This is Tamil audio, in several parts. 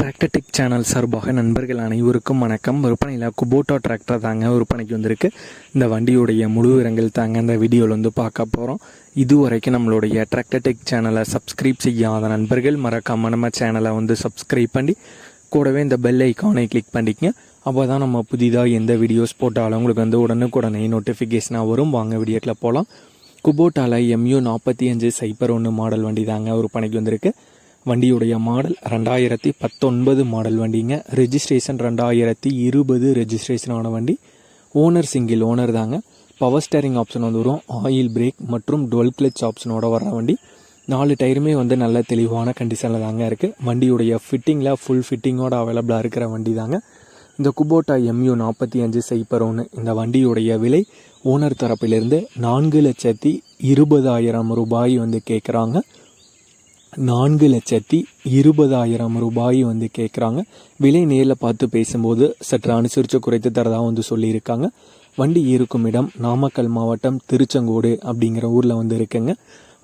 டிராக்டர்டெக் சேனல் சார்பாக நண்பர்கள் அனைவருக்கும் வணக்கம். விற்பனையில் குபோட்டா டிராக்டர் தாங்க விற்பனைக்கு வந்திருக்கு. இந்த வண்டியுடைய முழு விரங்கள் தாங்க இந்த வீடியோவில் வந்து பார்க்க போகிறோம் இதுவரைக்கும் நம்மளுடைய டிராக்டர்டெக் சேனலை சப்ஸ்கிரைப் செய்யாத நண்பர்கள் மறக்காம நம்ம சேனலை வந்து சப்ஸ்கிரைப் பண்ணி கூடவே இந்த பெல் ஐக்கானை கிளிக் பண்ணிக்கங்க. அப்போ தான் நம்ம புதிதாக எந்த வீடியோஸ் போட்டாலும் உங்களுக்கு வந்து உடனுக்குடனே நோட்டிஃபிகேஷனாக வரும். வாங்க வீடியோக்கில் போகலாம் குபோட்டாவில் எம்யூ நாற்பத்தி அஞ்சு சைபர் ஒன்று மாடல் வண்டி தாங்க விற்பனைக்கு வந்திருக்கு. வண்டியுடைய மாடல் ரெண்டாயிரத்தி பத்தொன்பது மாடல் வண்டிங்க. ரெஜிஸ்ட்ரேஷன் ரெண்டாயிரத்தி இருபது ரெஜிஸ்ட்ரேஷன் ஆன வண்டி. ஓனர் சிங்கிள் ஓனர் தாங்க. பவர் ஸ்டேரிங் ஆப்ஷன் வந்து வரும். ஆயில் பிரேக் மற்றும் டுவெல் கிளச் ஆப்ஷனோட வர்ற வண்டி. நாலு டயருமே வந்து நல்ல தெளிவான கண்டிஷனில் தாங்க இருக்குது வண்டியுடைய ஃபிட்டிங்கில் ஃபுல் ஃபிட்டிங்கோட அவைலபிளாக இருக்கிற வண்டி தாங்க. இந்த குபோட்டா எம்யூ நாற்பத்தி அஞ்சு சைப்பர் ஒன்று இந்த வண்டியுடைய விலை ஓனர் தரப்பிலிருந்து நான்கு லட்சத்தி இருபதாயிரம் ரூபாய் வந்து கேட்குறாங்க நான்கு லட்சத்தி இருபதாயிரம் ரூபாய் வந்து கேட்குறாங்க விலை நேரில் பார்த்து பேசும்போது சற்று அனுசரித்து குறைத்து தரதாக வந்து சொல்லியிருக்காங்க. வண்டி இருக்கும் இடம் நாமக்கல் மாவட்டம் திருச்செங்கோடு அப்படிங்கிற ஊரில் வந்து இருக்குங்க.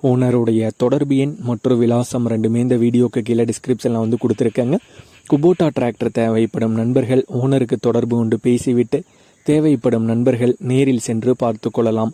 ஓனருடைய தொடர்பு எண் மற்றும் விலாசம் ரெண்டுமே இந்த வீடியோக்கு கீழே டிஸ்கிரிப்ஷனில் வந்து கொடுத்துருக்கேங்க. குபோட்டா டிராக்டர் தேவைப்படும் நண்பர்கள் ஓனருக்கு தொடர்பு கொண்டு பேசிவிட்டு தேவைப்படும் நண்பர்கள் நேரில் சென்று பார்த்து கொள்ளலாம்.